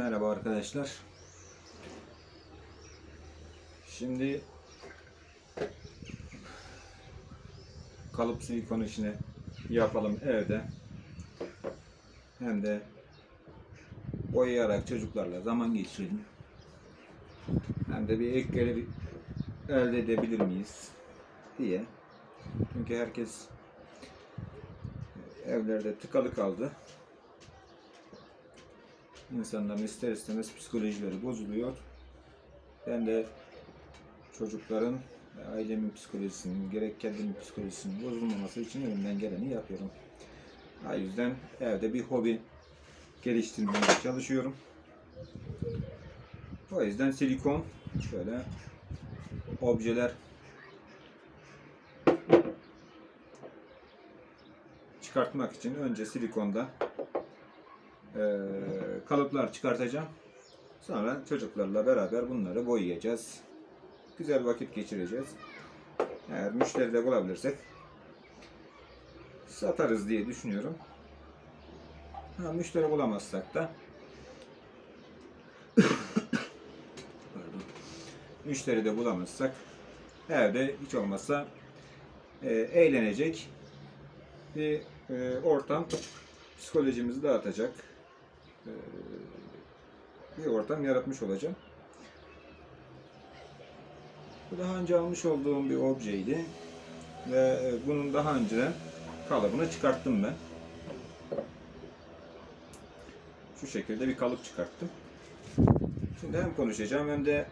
Merhaba arkadaşlar. Şimdi kalıp silikon işini yapalım evde. Hem de boyayarak çocuklarla zaman geçirelim. Hem de bir ek gelir elde edebilir miyiz diye. Çünkü herkes evlerde tıkalı kaldı. İnsanların ister istemez psikolojileri bozuluyor. Ben de çocukların ve ailemin psikolojisinin, gerek kendimin psikolojisinin bozulmaması için elimden geleni yapıyorum. O yüzden evde bir hobi geliştirmeye çalışıyorum. O yüzden silikon şöyle objeler çıkartmak için önce silikonda kalıplar çıkartacağım. Sonra çocuklarla beraber bunları boyayacağız. Güzel vakit geçireceğiz. Eğer müşteri de bulabilirsek satarız diye düşünüyorum. Ha, müşteri bulamazsak da müşteri de bulamazsak evde hiç olmazsa e, eğlenecek bir e, ortam psikolojimizi dağıtacak bir ortam yaratmış olacağım. Bu daha önce almış olduğum bir objeydi ve e, bunun daha önceden kalıbını çıkarttım ben. Şu şekilde bir kalıp çıkarttım. Şimdi hem konuşacağım hem de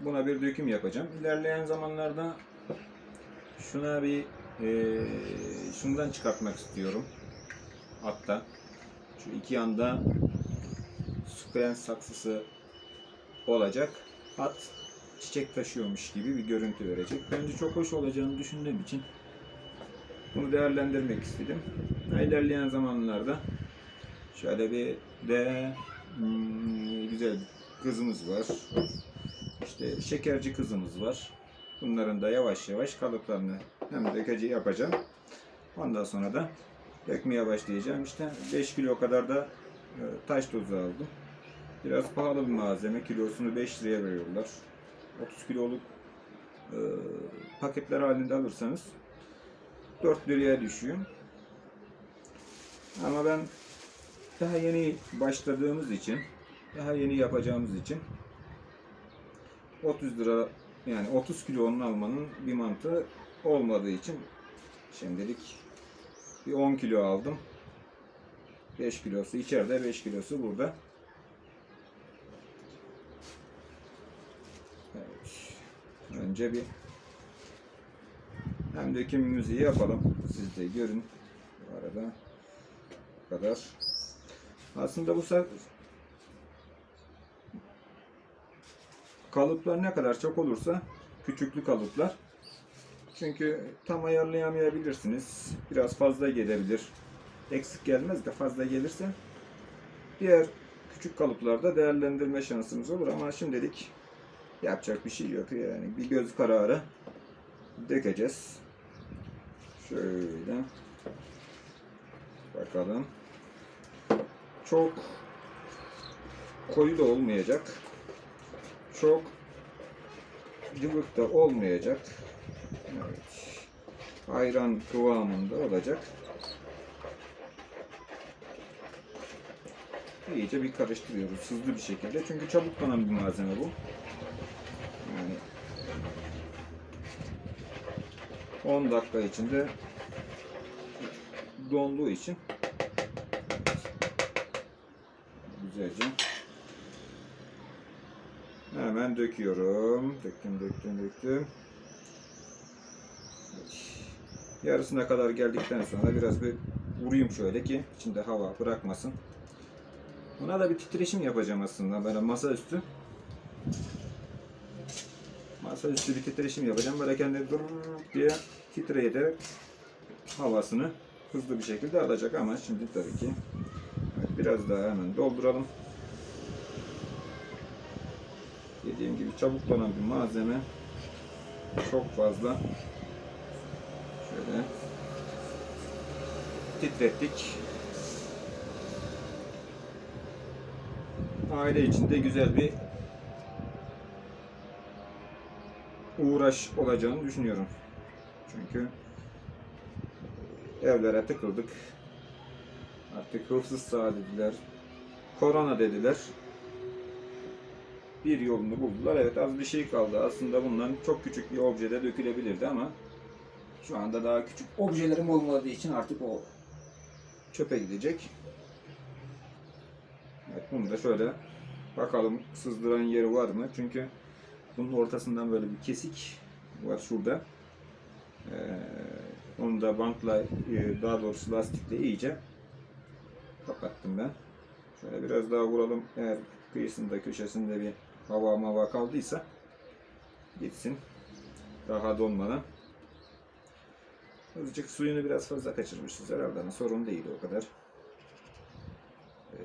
buna bir döküm yapacağım. İlerleyen zamanlarda şuna bir e, şundan çıkartmak istiyorum. Hatta şu iki yanda sukulen saksısı olacak. At çiçek taşıyormuş gibi bir görüntü verecek. Bence çok hoş olacağını düşündüğüm için bunu değerlendirmek istedim. İlerleyen zamanlarda şöyle bir de hmm, güzel kızımız var. İşte şekerci kızımız var. Bunların da yavaş yavaş kalıplarını hem dökeci yapacağım. Ondan sonra da dökmeye başlayacağım. İşte 5 kilo kadar da e, taş tozu aldım. Biraz pahalı bir malzeme. Kilosunu 5 liraya veriyorlar. 30 kiloluk e, paketler halinde alırsanız 4 liraya düşüyor. Ama ben daha yeni başladığımız için, daha yeni yapacağımız için 30 lira yani 30 kilonun almanın bir mantığı olmadığı için şimdilik bir 10 kilo aldım. 5 kilosu içeride, 5 kilosu burada. Evet. Önce bir hem dökümümüzü yapalım. Siz de görün. Bu arada bu kadar. Aslında bu sa- kalıplar ne kadar çok olursa küçüklü kalıplar. Çünkü tam ayarlayamayabilirsiniz. Biraz fazla gelebilir. Eksik gelmez de fazla gelirse diğer küçük kalıplarda değerlendirme şansımız olur ama şimdilik yapacak bir şey yok yani bir göz kararı dökeceğiz. Şöyle bakalım. Çok koyu da olmayacak. Çok cıvık da olmayacak. Evet. Ayran kıvamında olacak. İyice bir karıştırıyoruz hızlı bir şekilde. Çünkü çabuk donan bir malzeme bu. Yani 10 dakika içinde donduğu için güzelce hemen döküyorum. Döktüm, döktüm, döktüm. Yarısına kadar geldikten sonra biraz bir vurayım şöyle ki içinde hava bırakmasın. Buna da bir titreşim yapacağım aslında böyle masaüstü. Masaüstü bir titreşim yapacağım. Böyle kendi dur diye titreyerek havasını hızlı bir şekilde alacak ama şimdi tabii ki biraz daha hemen dolduralım. Dediğim gibi çabuk donan bir malzeme. Çok fazla şöyle titrettik. aile içinde güzel bir uğraş olacağını düşünüyorum. Çünkü evlere tıkıldık. Artık hıfsız sağ dediler. Korona dediler. Bir yolunu buldular. Evet az bir şey kaldı. Aslında bundan çok küçük bir objede dökülebilirdi ama şu anda daha küçük objelerim olmadığı için artık o çöpe gidecek. Evet bunu da şöyle bakalım sızdıran yeri var mı? Çünkü bunun ortasından böyle bir kesik var şurada. Ee, onu da bantla e, daha doğrusu lastikle iyice kapattım ben. Şöyle biraz daha vuralım. Eğer kıyısında köşesinde bir hava mava kaldıysa gitsin. Daha donmadan. Azıcık suyunu biraz fazla kaçırmışız herhalde ama sorun değil o kadar. Ee,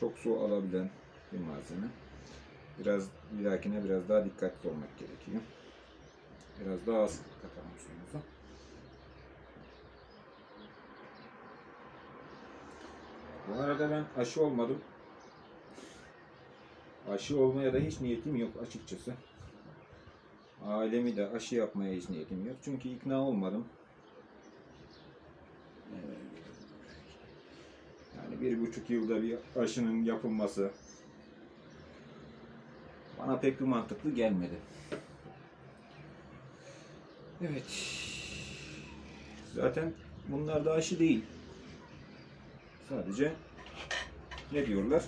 çok su alabilen bir malzeme. Biraz bir dahakine biraz daha dikkatli olmak gerekiyor. Biraz daha az katalım suyumuzu. Bu arada ben aşı olmadım. Aşı olmaya da hiç niyetim yok açıkçası. Ailemi de aşı yapmaya hiç niyetim. Çünkü ikna olmadım. Ee, Yani bir buçuk yılda bir aşının yapılması bana pek bir mantıklı gelmedi. Evet. Zaten bunlar da aşı değil. Sadece ne diyorlar?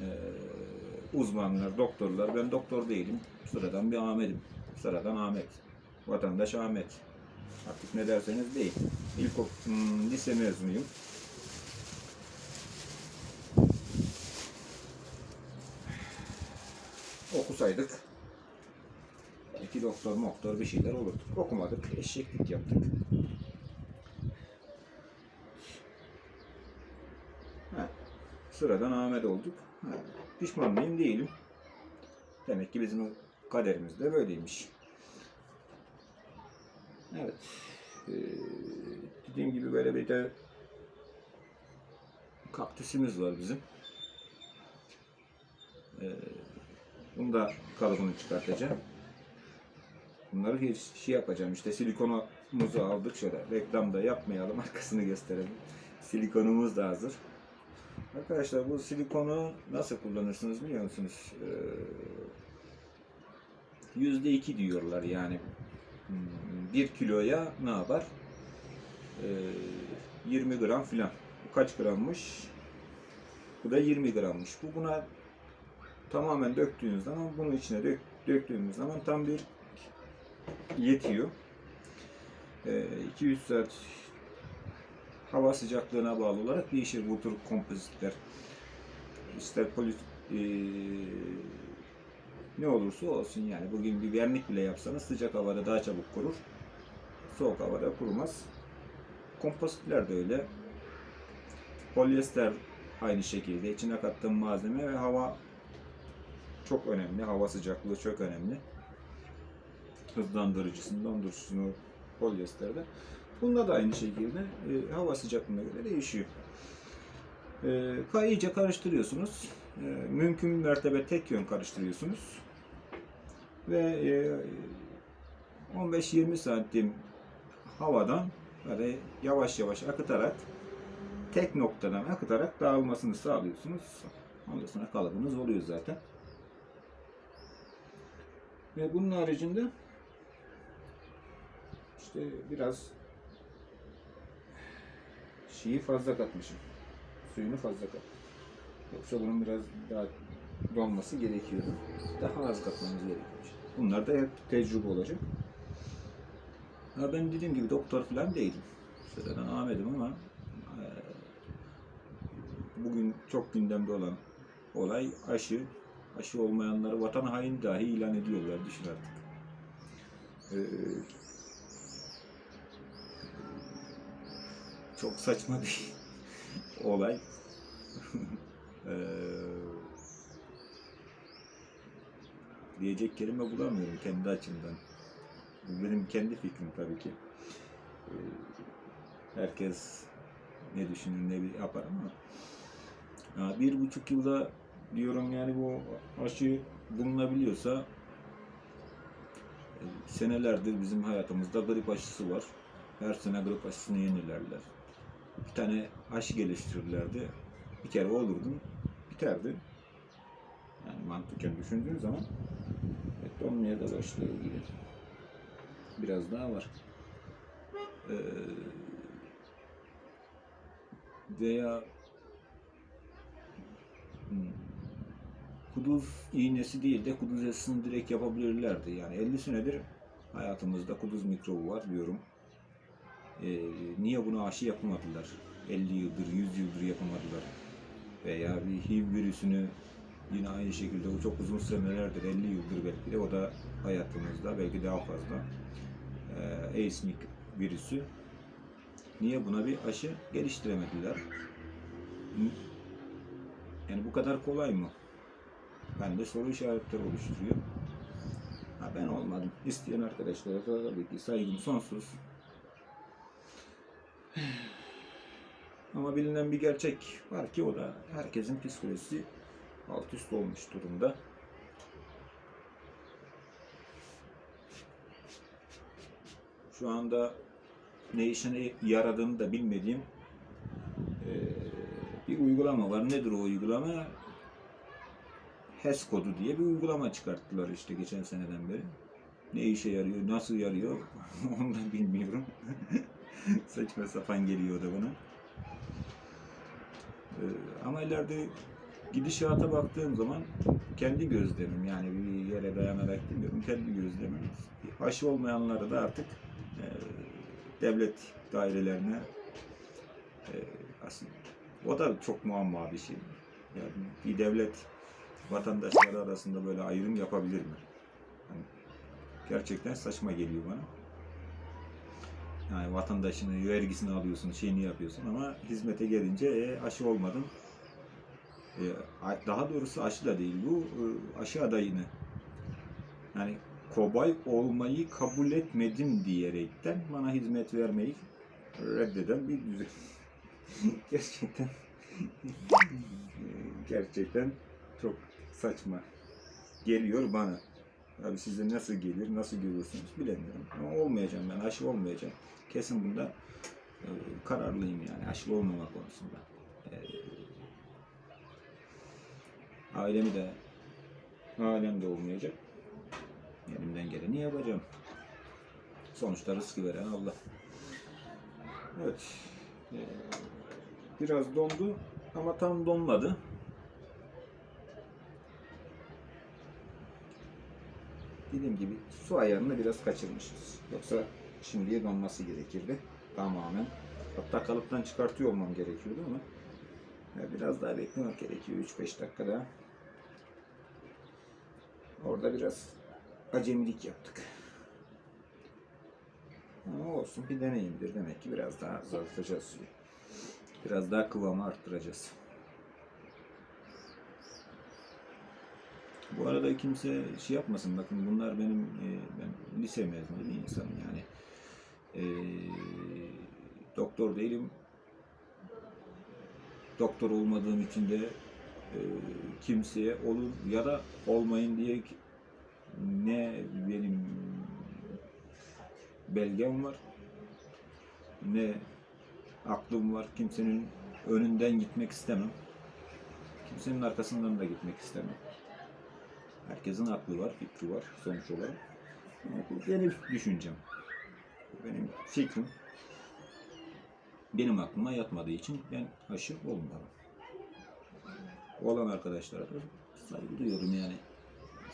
Ee, uzmanlar, doktorlar. Ben doktor değilim. Sıradan bir Ahmet'im. Sıradan Ahmet. Vatandaş Ahmet. Artık ne derseniz deyin. İlk hmm, lise mezunuyum. Okusaydık belki doktor moktor bir şeyler olurdu. Okumadık, eşeklik yaptık. Ha, sıradan Ahmet olduk. Ha, pişman mıyım? Değilim. Demek ki bizim kaderimiz de böyleymiş. Evet. Ee, dediğim gibi böyle bir de kaktüsümüz var bizim. Ee, bunu da kalıbını çıkartacağım. Bunları bir şey yapacağım işte silikonumuzu aldık şöyle reklamda yapmayalım arkasını gösterelim. Silikonumuz da hazır. Arkadaşlar bu silikonu nasıl kullanırsınız biliyor musunuz? Ee, Yüzde iki diyorlar yani. Hmm, Bir kiloya ne yapar? Ee, 20 gram filan. Bu kaç grammış? Bu da 20 grammış. Bu buna tamamen döktüğünüz zaman bunu içine dök, döktüğünüz zaman tam bir yetiyor. Ee, 2-3 saat hava sıcaklığına bağlı olarak değişir bu tür kompozitler. İster poli e, ne olursa olsun yani bugün bir vernik bile yapsanız sıcak havada daha çabuk kurur. Soğuk havada kurumaz. Kompozitler de öyle. Polyester aynı şekilde içine kattığım malzeme ve hava çok önemli. Hava sıcaklığı çok önemli. Hızlandırıcısını, dondurucusunu polyesterde. Bunda da aynı şekilde e, hava sıcaklığına göre değişiyor. E, iyice karıştırıyorsunuz. E, mümkün mertebe tek yön karıştırıyorsunuz. Ve e, 15-20 santim havadan böyle yavaş yavaş akıtarak tek noktadan akıtarak dağılmasını sağlıyorsunuz. Ondan sonra kalıbınız oluyor zaten. Ve bunun haricinde işte biraz şeyi fazla katmışım. Suyunu fazla kattım. Yoksa bunun biraz daha donması gerekiyor. Daha az katmamız gerekiyor. Bunlar da hep tecrübe olacak. Ha ben dediğim gibi doktor falan değilim. Sıradan Ahmet'im ama e, bugün çok gündemde olan olay aşı. Aşı olmayanları vatan haini dahi ilan ediyorlar. Düşün artık. Ee, çok saçma bir olay. Ee, diyecek kelime bulamıyorum kendi açımdan. Bu benim kendi fikrim tabii ki. Ee, herkes ne düşünür ne yapar ama bir buçuk yılda diyorum yani bu aşı bulunabiliyorsa e, senelerdir bizim hayatımızda grip aşısı var. Her sene grip aşısını yenilerler. Bir tane aşı geliştirirlerdi. Bir kere olurdun, biterdi. Yani mantıken düşündüğün zaman evet, donmaya da başlıyor gibi. Biraz daha var. Ee, veya hmm, kuduz iğnesi değil de kuduz aşısını direkt yapabilirlerdi. Yani 50 senedir hayatımızda kuduz mikrobu var diyorum. Ee, niye buna aşı yapamadılar? 50 yıldır, 100 yıldır yapamadılar. Veya bir HIV virüsünü yine aynı şekilde o çok uzun senelerdir, 50 yıldır belki de o da hayatımızda belki daha fazla. AIDS mik- virüsü. Niye buna bir aşı geliştiremediler? Yani bu kadar kolay mı? Ben de soru işaretleri oluşturuyor. Ha ben olmadım. İsteyen arkadaşlara da tabii ki saygım sonsuz. Ama bilinen bir gerçek var ki o da herkesin psikolojisi alt üst olmuş durumda. Şu anda ne işine yaradığını da bilmediğim eee, bir uygulama var. Nedir o uygulama? HES kodu diye bir uygulama çıkarttılar işte geçen seneden beri. Ne işe yarıyor, nasıl yarıyor onu da bilmiyorum. Saçma sapan geliyor da bana. Ee, ama ileride gidişata baktığım zaman kendi gözlemim yani bir yere dayanarak demiyorum kendi gözlemim. Aşı olmayanları da artık e, devlet dairelerine e, aslında o da çok muamma bir şey. Yani bir devlet vatandaşları arasında böyle ayrım yapabilir mi? Yani gerçekten saçma geliyor bana. Yani vatandaşını vergisini alıyorsun, şeyini yapıyorsun ama hizmete gelince e, aşı olmadın. E, daha doğrusu aşı da değil bu, e, aşı adayını. Yani kobay olmayı kabul etmedim diyerekten bana hizmet vermeyi reddeden bir düzen. gerçekten e, gerçekten çok saçma geliyor bana. Abi size nasıl gelir, nasıl görürsünüz bilemiyorum. Ama olmayacağım ben, aşı olmayacağım. Kesin bunda e, kararlıyım yani aşı olmama konusunda. E, ailemi de ailem de olmayacak. Elimden geleni yapacağım. Sonuçta rızkı veren Allah. Evet. E, biraz dondu ama tam donmadı. Dediğim gibi su ayarını biraz kaçırmışız. Yoksa şimdiye donması gerekirdi. Tamamen. Hatta kalıptan çıkartıyor olmam gerekiyordu ama biraz daha beklemek gerekiyor. 3-5 dakika daha. Orada biraz acemilik yaptık. Ama olsun bir deneyimdir. Demek ki biraz daha azaltacağız suyu. Biraz daha kıvamı arttıracağız. Bu arada kimse şey yapmasın. Bakın bunlar benim e, ben lise mezunu bir insanım yani. E, doktor değilim. Doktor olmadığım için de kimseye olur ya da olmayın diye ne benim belgem var ne aklım var. Kimsenin önünden gitmek istemem. Kimsenin arkasından da gitmek istemem. Herkesin aklı var, fikri var sonuç olarak. Benim düşüncem. Benim fikrim. Benim aklıma yatmadığı için ben aşı olmadım. Olan arkadaşlara da saygı duyuyorum yani.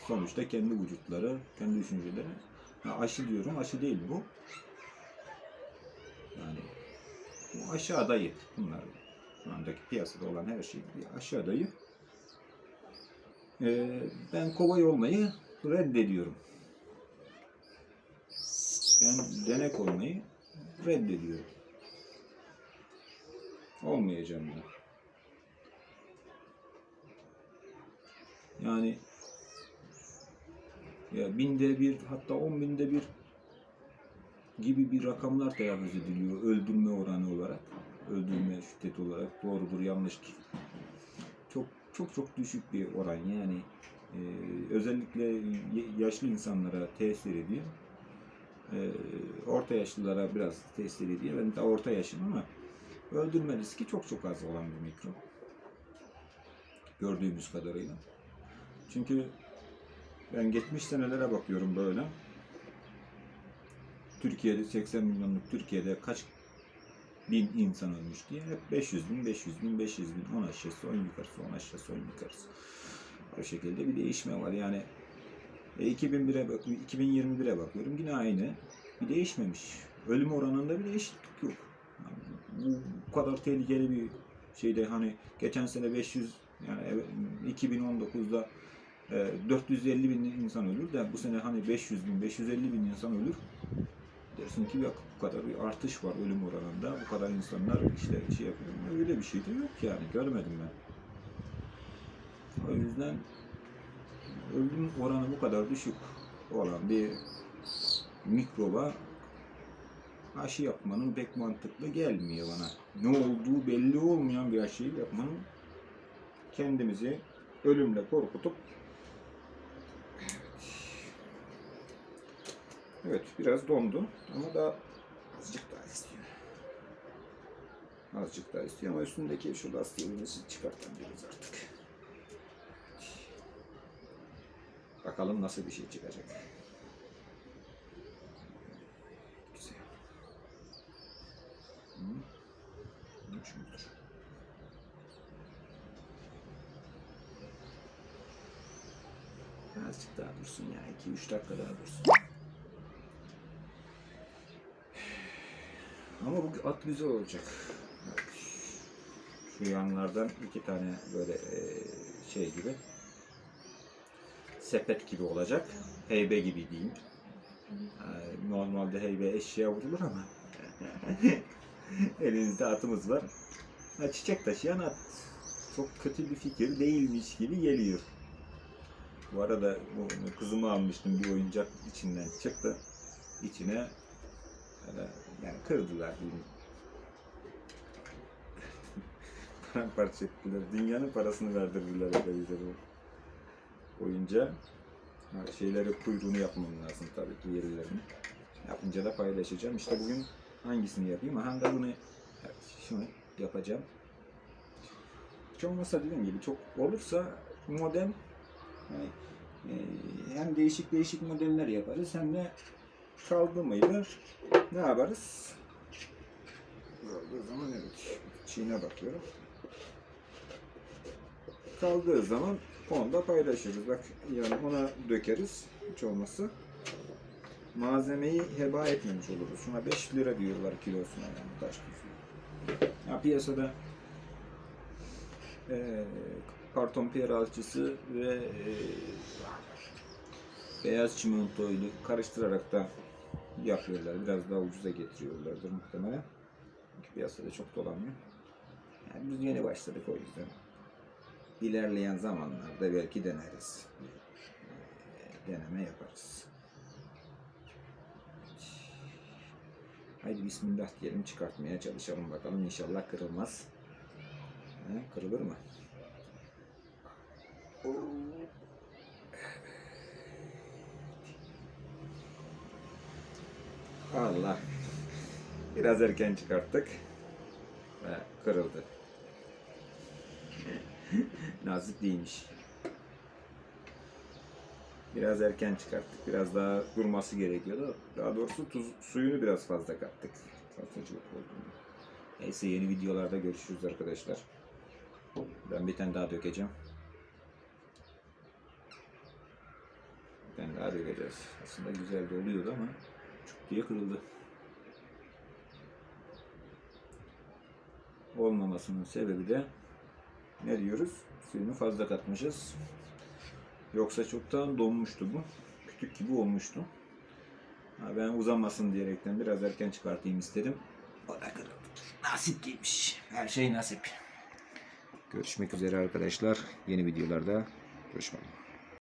Sonuçta kendi vücutları, kendi düşünceleri. Ha, aşı diyorum, aşı değil bu. Yani bu aşı. Bunlar şu andaki piyasada olan her şey bir aşı. Ee, ben kovay olmayı reddediyorum. Ben denek olmayı reddediyorum. Olmayacağım ben. Yani ya binde bir hatta on binde bir gibi bir rakamlar telaffuz ediliyor öldürme oranı olarak. Öldürme şiddet olarak doğrudur yanlıştır. çok çok düşük bir oran yani e, özellikle yaşlı insanlara tesir ediyor. E, orta yaşlılara biraz tesir ediyor. Ben de orta yaşım ama öldürme riski çok çok az olan bir mikrop. Gördüğümüz kadarıyla. Çünkü ben geçmiş senelere bakıyorum böyle. Türkiye'de 80 milyonluk Türkiye'de kaç bin insan ölmüş diye hep 500 bin, 500 bin, 500 bin, 10 aşağısı, 10 yukarısı, 10 aşağısı, 10 yukarısı. O şekilde bir değişme var. Yani e, 2001'e bak, 2021'e bakıyorum yine aynı. Bir değişmemiş. Ölüm oranında bir değişiklik yok. Yani bu, kadar tehlikeli bir şeyde hani geçen sene 500 yani evet, 2019'da e, 450 bin insan ölür de bu sene hani 500 bin, 550 bin insan ölür. Dersin ki bak bu kadar bir artış var ölüm oranında. Bu kadar insanlar işte şey yapıyor. Öyle bir şey de yok yani. Görmedim ben. O yüzden ölüm oranı bu kadar düşük olan bir mikroba aşı yapmanın pek mantıklı gelmiyor bana. Ne olduğu belli olmayan bir aşıyı yapmanın kendimizi ölümle korkutup Evet biraz dondu ama daha azıcık daha istiyor. Azıcık daha istiyor ama üstündeki şu lastiğini çıkartabiliriz artık. Bakalım nasıl bir şey çıkacak. Güzel. Azıcık daha dursun ya. 2-3 dakika daha dursun. Ama bu at güzel olacak. Şu yanlardan iki tane böyle eee, şey gibi sepet gibi olacak. Heybe gibi diyeyim. Normalde heybe eşeğe vurulur ama elimizde atımız var. Ha, çiçek taşıyan at. Çok kötü bir fikir değilmiş gibi geliyor. Bu arada kızımı almıştım bir oyuncak içinden çıktı. İçine yani kırdılar diyeyim. Paramparça ettiler. Dünyanın parasını verdirdiler oyuncağı. Ha, şeyleri kuyruğunu yapmam lazım tabii ki yerlerini. Yapınca da paylaşacağım. İşte bugün hangisini yapayım? Aha da bunu şunu yapacağım. Hiç olmazsa dediğim gibi çok olursa model hani, e, hem değişik değişik modeller yaparız hem de kaldı mıydı ne yaparız? Kaldığı zaman evet. Çiğne bakıyorum. Kaldığı zaman onu da paylaşırız. Bak yani ona dökeriz. Hiç olmazsa. Malzemeyi heba etmemiş oluruz. Şuna 5 lira diyorlar kilosuna yani taş tuzu. Ya piyasada eee karton piyer alçısı ve eee, beyaz çimentoyla karıştırarak da yapıyorlar. Biraz daha ucuza getiriyorlardır muhtemelen. Çünkü piyasada çok dolanmıyor. Yani biz yeni başladık o yüzden. İlerleyen zamanlarda belki deneriz. Ee, Deneme yaparız. Haydi bismillah diyelim çıkartmaya çalışalım bakalım. İnşallah kırılmaz. He, kırılır mı? Allah. Biraz erken çıkarttık. Ve kırıldı. Nazik değilmiş. Biraz erken çıkarttık. Biraz daha durması gerekiyordu. Daha doğrusu tuz, suyunu biraz fazla kattık. Fazla çok oldu. Neyse yeni videolarda görüşürüz arkadaşlar. Ben bir tane daha dökeceğim. Bir tane daha dökeceğiz. Aslında güzel de oluyordu ama çok diye kırıldı. Olmamasının sebebi de ne diyoruz? Suyunu fazla katmışız. Yoksa çoktan donmuştu bu. Kütük gibi olmuştu. Ben uzamasın diyerekten biraz erken çıkartayım istedim. O da kırıldı. Nasip giymiş. Her şey nasip. Görüşmek üzere arkadaşlar. Yeni videolarda görüşmek üzere.